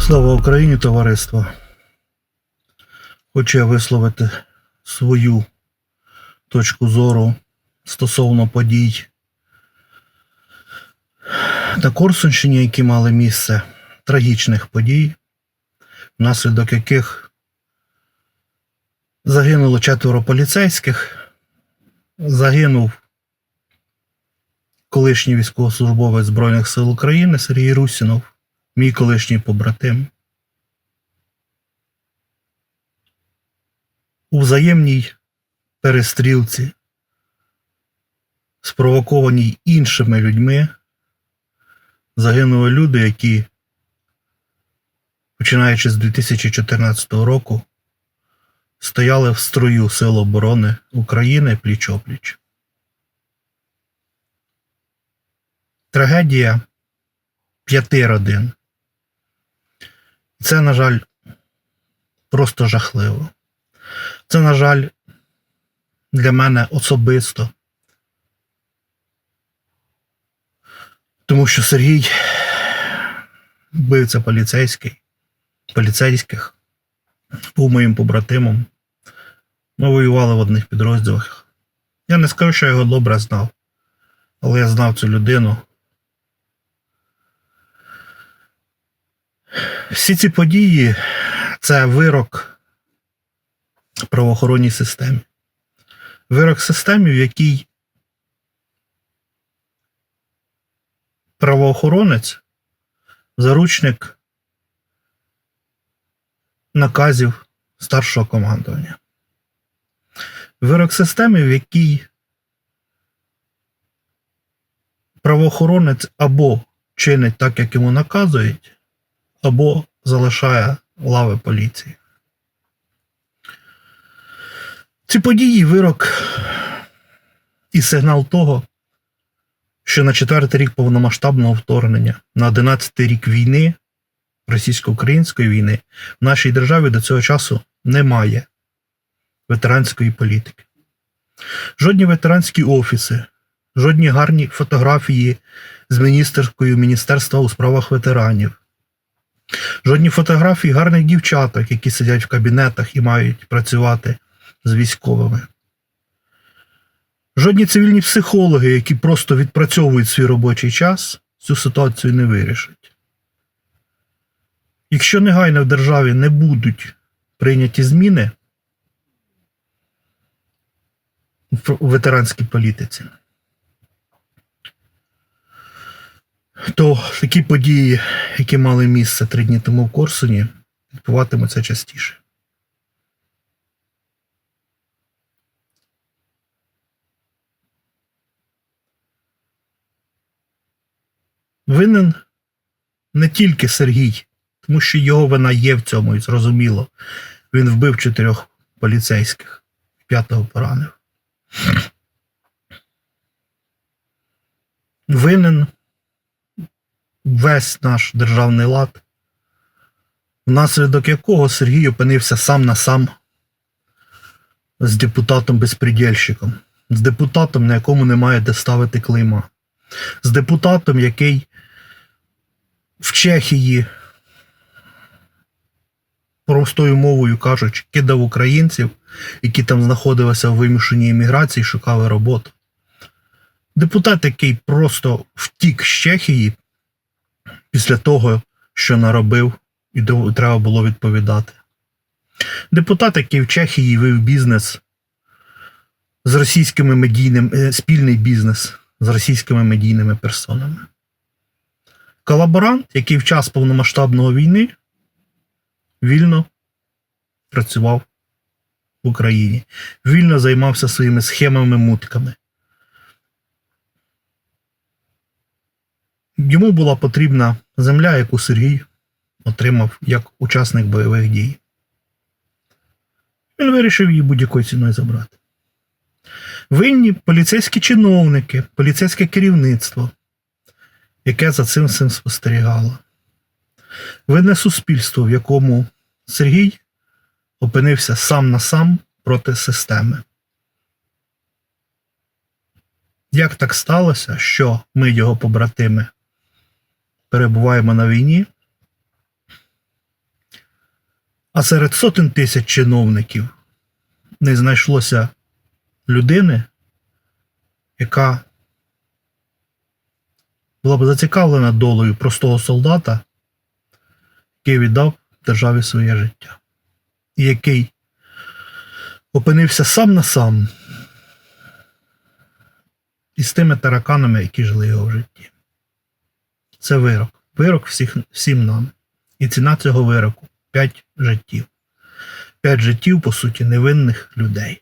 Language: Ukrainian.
Слава Україні, товариство! Хочу я висловити свою точку зору стосовно подій на Корсунщині, які мали місце, трагічних подій, внаслідок яких загинуло четверо поліцейських, загинув колишній військовослужбовець Збройних сил України Сергій Русінов, мій колишній побратим. У взаємній перестрілці, спровокованій іншими людьми, загинули люди, які, починаючи з 2014 року, стояли в строю Сил оборони України пліч-опліч. Трагедія п'яти родин. Це, на жаль, просто жахливо. Це, на жаль, для мене особисто. Тому що Сергій вбивця поліцейський, поліцейських, був моїм побратимом. Ми воювали в одних підрозділах. Я не скажу, що я його добре знав, але я знав цю людину. Всі ці події це вирок правоохоронній системі. Вирок системі, в якій правоохоронець, заручник наказів старшого командування. Вирок системі, в якій правоохоронець або чинить так, як йому наказують, або залишає лави поліції. Ці події вирок і сигнал того, що на четвертий рік повномасштабного вторгнення, на одинадцятий рік війни, російсько-української війни, в нашій державі до цього часу немає ветеранської політики. Жодні ветеранські офіси, жодні гарні фотографії з міністерською Міністерства у справах ветеранів. Жодні фотографії гарних дівчаток, які сидять в кабінетах і мають працювати з військовими. Жодні цивільні психологи, які просто відпрацьовують свій робочий час, цю ситуацію не вирішать. Якщо негайно в державі не будуть прийняті зміни в ветеранській політиці, то такі події, які мали місце три дні тому в Корсуні, відбуватимуться частіше. Винен не тільки Сергій, тому що його вина є в цьому, і зрозуміло. Він вбив чотирьох поліцейських, п'ятого поранив. Винен весь наш державний лад, внаслідок якого Сергій опинився сам на сам з депутатом безпредельщиком, з депутатом, на якому немає де ставити клейма, з депутатом, який в Чехії, простою мовою кажучи, кидав українців, які там знаходилися в вимушеній еміграції, шукали роботу. Депутат, який просто втік з Чехії після того, що наробив, і треба було відповідати. Депутат, який в Чехії вив бізнес з російськими медійними, е, спільний бізнес з російськими медійними персонами. Колаборант, який в час повномасштабної війни вільно працював в Україні, вільно займався своїми схемами, Йому була потрібна земля, яку Сергій отримав як учасник бойових дій. Він вирішив її будь-якою ціною забрати. Винні поліцейські чиновники, поліцейське керівництво, яке за цим всім спостерігало. Винне суспільство, в якому Сергій опинився сам на сам проти системи. Як так сталося, що ми, його побратими, перебуваємо на війні, А серед сотень тисяч чиновників не знайшлося людини, яка була б зацікавлена долею простого солдата, який віддав державі своє життя, і який опинився сам на сам із тими тараканами, які жили його в житті. Це вирок. Вирок всіх, всім нам. І ціна цього вироку 5 життів. 5 життів, по суті, невинних людей.